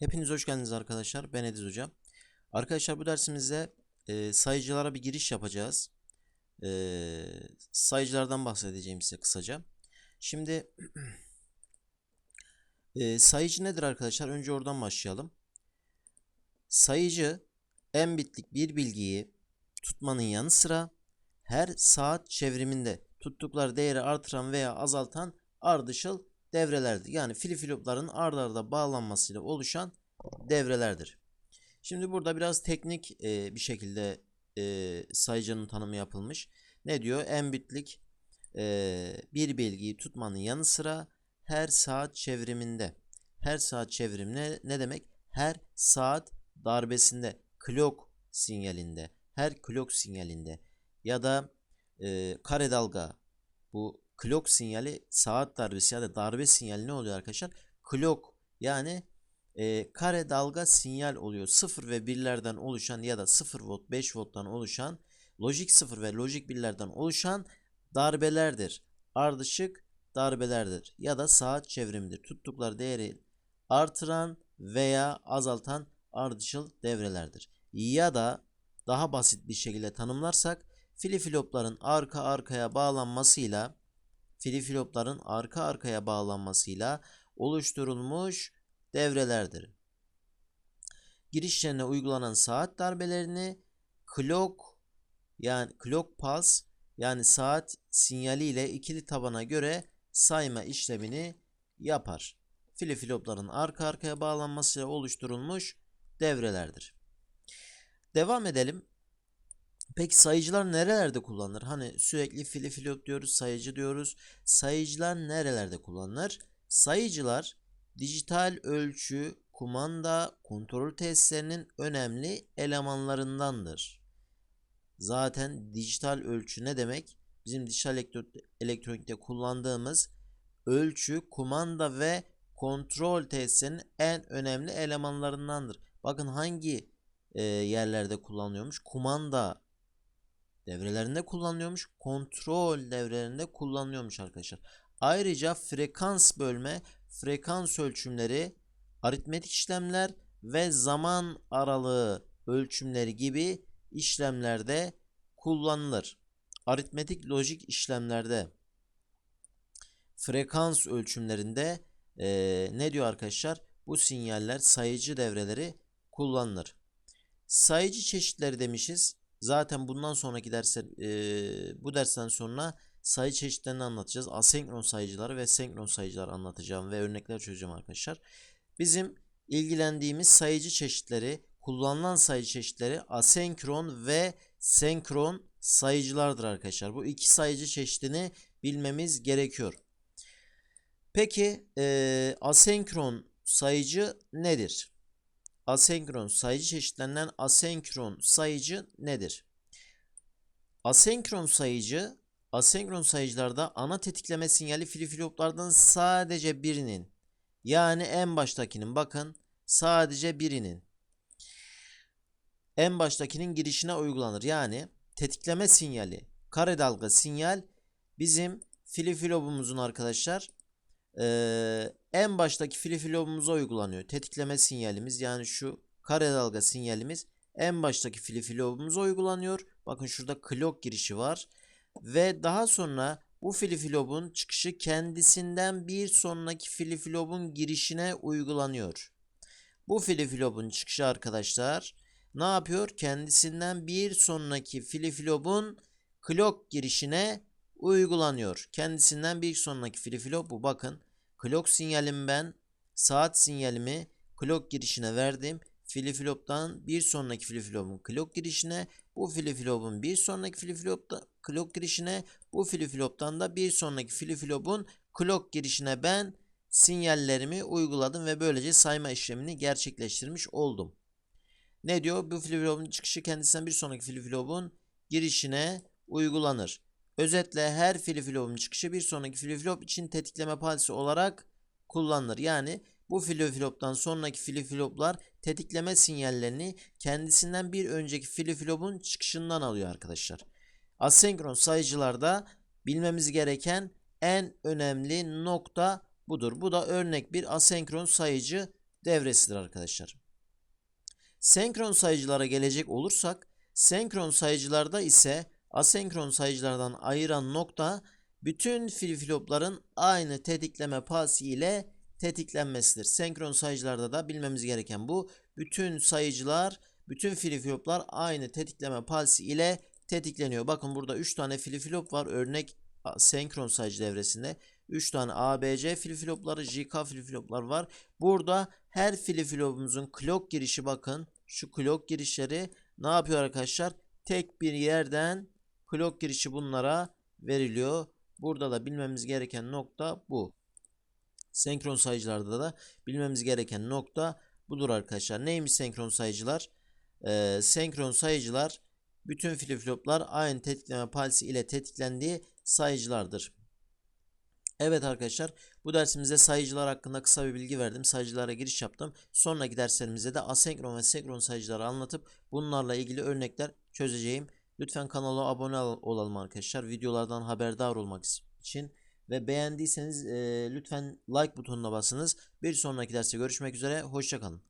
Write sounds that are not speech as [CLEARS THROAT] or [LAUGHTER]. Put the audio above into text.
Hepiniz hoş geldiniz arkadaşlar. Ben Ediz Hocam. Arkadaşlar bu dersimizde e, sayıcılara bir giriş yapacağız. E, sayıcılardan bahsedeceğim size kısaca. Şimdi [CLEARS THROAT] e, sayıcı nedir arkadaşlar? Önce oradan başlayalım. Sayıcı en bitlik bir bilgiyi tutmanın yanı sıra her saat çevriminde tuttukları değeri artıran veya azaltan ardışıl devrelerdir. Yani filifilopların ard arda bağlanmasıyla oluşan devrelerdir. Şimdi burada biraz teknik e, bir şekilde e, sayıcının tanımı yapılmış. Ne diyor? En bitlik e, bir bilgiyi tutmanın yanı sıra her saat çevriminde. Her saat çevrimine ne demek? Her saat darbesinde, clock sinyalinde, her clock sinyalinde ya da e, kare dalga bu clock sinyali saat darbesi ya da darbe sinyali ne oluyor arkadaşlar? Clock yani e, kare dalga sinyal oluyor. 0 ve 1'lerden oluşan ya da 0 volt 5 volttan oluşan lojik 0 ve lojik 1'lerden oluşan darbelerdir. Ardışık darbelerdir ya da saat çevrimidir. Tuttukları değeri artıran veya azaltan ardışıl devrelerdir. Ya da daha basit bir şekilde tanımlarsak filifilopların arka arkaya bağlanmasıyla filifilopların arka arkaya bağlanmasıyla oluşturulmuş devrelerdir. Girişlerine uygulanan saat darbelerini clock yani clock pulse yani saat sinyali ile ikili tabana göre sayma işlemini yapar. Filifilopların arka arkaya bağlanmasıyla oluşturulmuş devrelerdir. Devam edelim. Peki sayıcılar nerelerde kullanılır? Hani sürekli filifilop diyoruz, sayıcı diyoruz. Sayıcılar nerelerde kullanılır? Sayıcılar dijital ölçü, kumanda, kontrol testlerinin önemli elemanlarındandır. Zaten dijital ölçü ne demek? Bizim dijital elektro elektronikte kullandığımız ölçü, kumanda ve kontrol testlerinin en önemli elemanlarındandır. Bakın hangi e, yerlerde kullanılıyormuş? Kumanda devrelerinde kullanılıyormuş. Kontrol devrelerinde kullanılıyormuş arkadaşlar. Ayrıca frekans bölme, frekans ölçümleri, aritmetik işlemler ve zaman aralığı ölçümleri gibi işlemlerde kullanılır. Aritmetik lojik işlemlerde frekans ölçümlerinde e, ne diyor arkadaşlar? Bu sinyaller sayıcı devreleri kullanılır. Sayıcı çeşitleri demişiz. Zaten bundan sonraki dersler e, bu dersten sonra sayı çeşitlerini anlatacağız. Asenkron sayıcılar ve senkron sayıcılar anlatacağım ve örnekler çözeceğim arkadaşlar. Bizim ilgilendiğimiz sayıcı çeşitleri, kullanılan sayı çeşitleri asenkron ve senkron sayıcılardır arkadaşlar. Bu iki sayıcı çeşidini bilmemiz gerekiyor. Peki e, asenkron sayıcı nedir? Asenkron sayıcı çeşitlerinden asenkron sayıcı nedir? Asenkron sayıcı asenkron sayıcılarda ana tetikleme sinyali filifiloplardan sadece birinin yani en baştakinin bakın sadece birinin en baştakinin girişine uygulanır. Yani tetikleme sinyali kare dalga sinyal bizim filifilobumuzun arkadaşlar ee, en baştaki filifilobumuza uygulanıyor. Tetikleme sinyalimiz yani şu kare dalga sinyalimiz en baştaki filifilobumuza uygulanıyor. Bakın şurada clock girişi var. Ve daha sonra bu filifilobun çıkışı kendisinden bir sonraki filifilobun girişine uygulanıyor. Bu filifilobun çıkışı arkadaşlar ne yapıyor? Kendisinden bir sonraki filifilobun clock girişine uygulanıyor. Kendisinden bir sonraki filifilop bu bakın. Clock sinyalim ben saat sinyalimi clock girişine verdim. Filifiloptan bir sonraki filifilopun clock girişine bu filifilopun bir sonraki filifilopta clock girişine bu filifiloptan da bir sonraki filifilopun clock girişine ben sinyallerimi uyguladım ve böylece sayma işlemini gerçekleştirmiş oldum. Ne diyor? Bu filifilopun çıkışı kendisinden bir sonraki filifilopun girişine uygulanır. Özetle her filifilopun çıkışı bir sonraki filifilop için tetikleme palisi olarak kullanılır. Yani bu filifiloptan sonraki filifiloplar tetikleme sinyallerini kendisinden bir önceki filifilopun çıkışından alıyor arkadaşlar. Asenkron sayıcılarda bilmemiz gereken en önemli nokta budur. Bu da örnek bir asenkron sayıcı devresidir arkadaşlar. Senkron sayıcılara gelecek olursak senkron sayıcılarda ise asenkron sayıcılardan ayıran nokta bütün flip-flopların aynı tetikleme pası ile tetiklenmesidir. Senkron sayıcılarda da bilmemiz gereken bu. Bütün sayıcılar, bütün flip-floplar aynı tetikleme pası ile tetikleniyor. Bakın burada 3 tane flip-flop var. Örnek senkron sayıcı devresinde 3 tane ABC flip-flopları, JK flip-floplar var. Burada her flip-flopumuzun clock girişi bakın. Şu clock girişleri ne yapıyor arkadaşlar? Tek bir yerden clock girişi bunlara veriliyor. Burada da bilmemiz gereken nokta bu. Senkron sayıcılarda da bilmemiz gereken nokta budur arkadaşlar. Neymiş senkron sayıcılar? Ee, senkron sayıcılar bütün flip-floplar aynı tetikleme palsi ile tetiklendiği sayıcılardır. Evet arkadaşlar bu dersimizde sayıcılar hakkında kısa bir bilgi verdim. Sayıcılara giriş yaptım. Sonraki derslerimizde de asenkron ve senkron sayıcıları anlatıp bunlarla ilgili örnekler çözeceğim. Lütfen kanala abone ol- olalım arkadaşlar. Videolardan haberdar olmak için ve beğendiyseniz e, lütfen like butonuna basınız. Bir sonraki derste görüşmek üzere. Hoşçakalın.